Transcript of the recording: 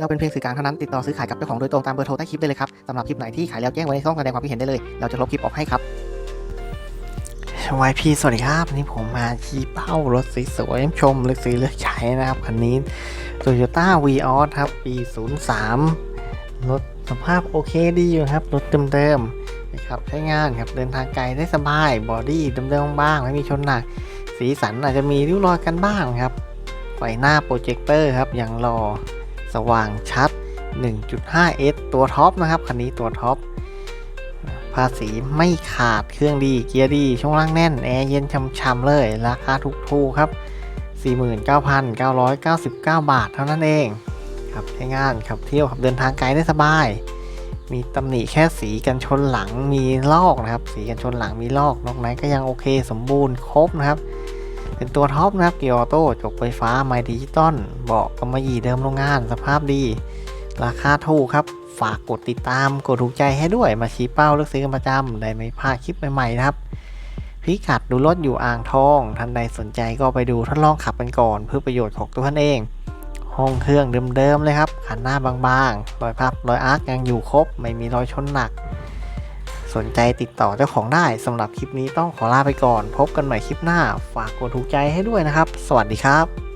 เราเป็นเพียงสื่อกลางเท่านั้นติดต่อซื้อขายกับเจ้าของโดยตรงตามเบอร์โทรใต้คลิปได้เลยครับสำหรับคลิปไหนที่ขายแล้วแจ้งไว้ในช่องแสดงความคิดเห็นได้เลย เราจะลบคลิปออกให้ครับวายพีสวัสดีครับวันนี่ผมมาชี้เป้ารถสวยๆชมเลือกซื้อเลือกใช้นะครับคันนี้ Toyota v ีออครับปี 03 รถสภาพโอเคดีอยู่ครับ รถเดิมๆนะครับใช้งานครับเดินทางไกลได้สบายบอดี้เดิมๆบ้างไม่มีชนหนัก สีสันอาจจะมีริ้วรอยกันบ้างครับไฟหน้าโปรเจคเตอร์ครับอย่างรอ สว่างชัด 1.5S ตัวท็อปนะครับ คันนี้ตัวท็อป ภาษีไม่ขาด เครื่องดี เกียร์ดี ช่วงล่างแน่น แอร์เย็นช่ำๆเลย ราคาถูกๆครับ 49,999 บาทเท่านั้นเองครับใช้งานขับเที่ยวขับเดินทางไกลได้สบาย มีตำหนิแค่สีกันชนหลังมีลอกนะครับ สีกันชนหลังมีลอก นอกนั้นก็ยังโอเค สมบูรณ์ครบนะครับ เป็นตัวท็อปนะครับเกียร์ออโต้จกไฟฟ้าไมดิจิตอลเบาะกำมะหยี่เดิมโรงงาน สภาพดี ราคาถูกครับ ฝากกดติดตามกดถูกใจให้ด้วยมาชี้เป้าเลือกซื้อกันประจำได้ไม่พลาดคลิปใหม่ๆนะครับ พิกัดดูรถอยู่อ่างทอง ท่านใดสนใจก็ไปดูทดลองขับกันก่อน เพื่อประโยชน์ของตัวท่านเอง ห้องเครื่องเดิมๆเลยครับขันหน้าบางๆรอยพับรอยอาร์คยังอยู่ครบ ไม่มีรอยชนหนัก สนใจติดต่อเจ้าของได้สำหรับคลิปนี้ต้องขอลาไปก่อน พบกันใหม่คลิปหน้า ฝากกดถูกใจให้ด้วยนะครับ สวัสดีครับ